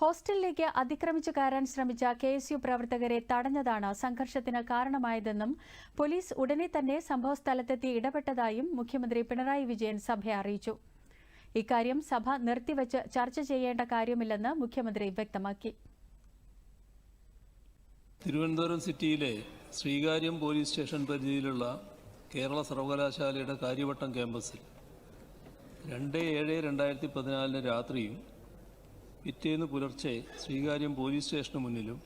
ഹോസ്റ്റലിലേക്ക് അതിക്രമിച്ചു കയറാൻ ശ്രമിച്ച കെ എസ് യു പ്രവർത്തകരെ തടഞ്ഞതാണ് സംഘർഷത്തിന് കാരണമായതെന്നും പോലീസ് ഉടനെ തന്നെ സംഭവസ്ഥലത്തെത്തി ഇടപെട്ടതായും മുഖ്യമന്ത്രി പിണറായി വിജയൻ സഭയെ അറിയിച്ചു. ഇക്കാര്യം സഭ നിർത്തിവച്ച് ചർച്ച ചെയ്യേണ്ട കാര്യമില്ലെന്ന് മുഖ്യമന്ത്രി വ്യക്തമാക്കി. തിരുവനന്തപുരം സിറ്റിയിലെ ശ്രീകാര്യം പോലീസ് സ്റ്റേഷൻ പരിധിയിലുള്ള കേരള സർവകലാശാലയുടെ കാര്യവട്ടം ക്യാമ്പസിൽ രണ്ട് ഏഴ് രണ്ടായിരത്തി പതിനാലിന് രാത്രിയും പിറ്റേന്ന് പുലർച്ചെ സ്വീകാര്യം പോലീസ് സ്റ്റേഷന് മുന്നിലും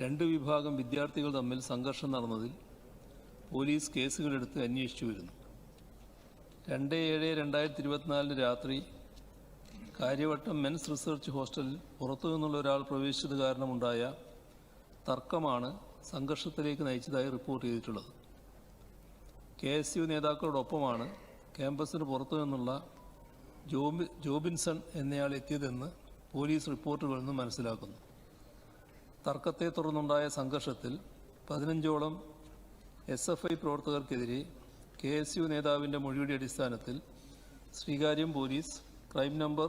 രണ്ട് വിഭാഗം വിദ്യാർത്ഥികൾ തമ്മിൽ സംഘർഷം നടന്നതിൽ പോലീസ് കേസുകളെടുത്ത് അന്വേഷിച്ചു വരുന്നു. രണ്ട് ഏഴ് രണ്ടായിരത്തി ഇരുപത്തിനാലിന് രാത്രി കാര്യവട്ടം മെൻസ് റിസർച്ച് ഹോസ്റ്റലിൽ പുറത്തു നിന്നുള്ള ഒരാൾ പ്രവേശിച്ചത് കാരണമുണ്ടായ തർക്കമാണ് സംഘർഷത്തിലേക്ക് നയിച്ചതായി റിപ്പോർട്ട് ചെയ്തിട്ടുള്ളത്. കെ എസ് യു നേതാക്കളോടൊപ്പമാണ് ക്യാമ്പസിന് പുറത്തു നിന്നുള്ള ജോബി ജോബിൻസൺ എന്നയാൾ എത്തിയതെന്ന് പോലീസ് റിപ്പോർട്ടുകളിൽ നിന്ന് മനസ്സിലാക്കുന്നു. തർക്കത്തെ തുടർന്നുണ്ടായ സംഘർഷത്തിൽ പതിനഞ്ചോളം എസ് എഫ് ഐ പ്രവർത്തകർക്കെതിരെ കെ എസ് യു നേതാവിന്റെ മൊഴിയുടെ അടിസ്ഥാനത്തിൽ ശ്രീകാര്യം പോലീസ് ക്രൈം നമ്പർ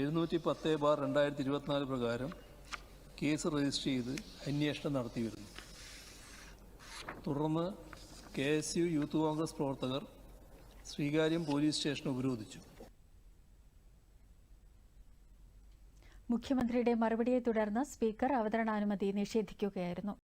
എഴുന്നൂറ്റി പത്ത് ബാർ രണ്ടായിരത്തി ഇരുപത്തിനാല് പ്രകാരം കേസ് രജിസ്റ്റർ ചെയ്ത് അന്വേഷണം നടത്തിവരുന്നു. തുടർന്ന് K S U Youth Congress പ്രവർത്തകർ ശ്രീകാര്യം പോലീസ് സ്റ്റേഷൻ ഉപരോധിച്ചു. മുഖ്യമന്ത്രിയുടെ മറുപടിയെ തുടർന്ന് സ്പീക്കർ അവതരണാനുമതി നിഷേധിക്കുകയായിരുന്നു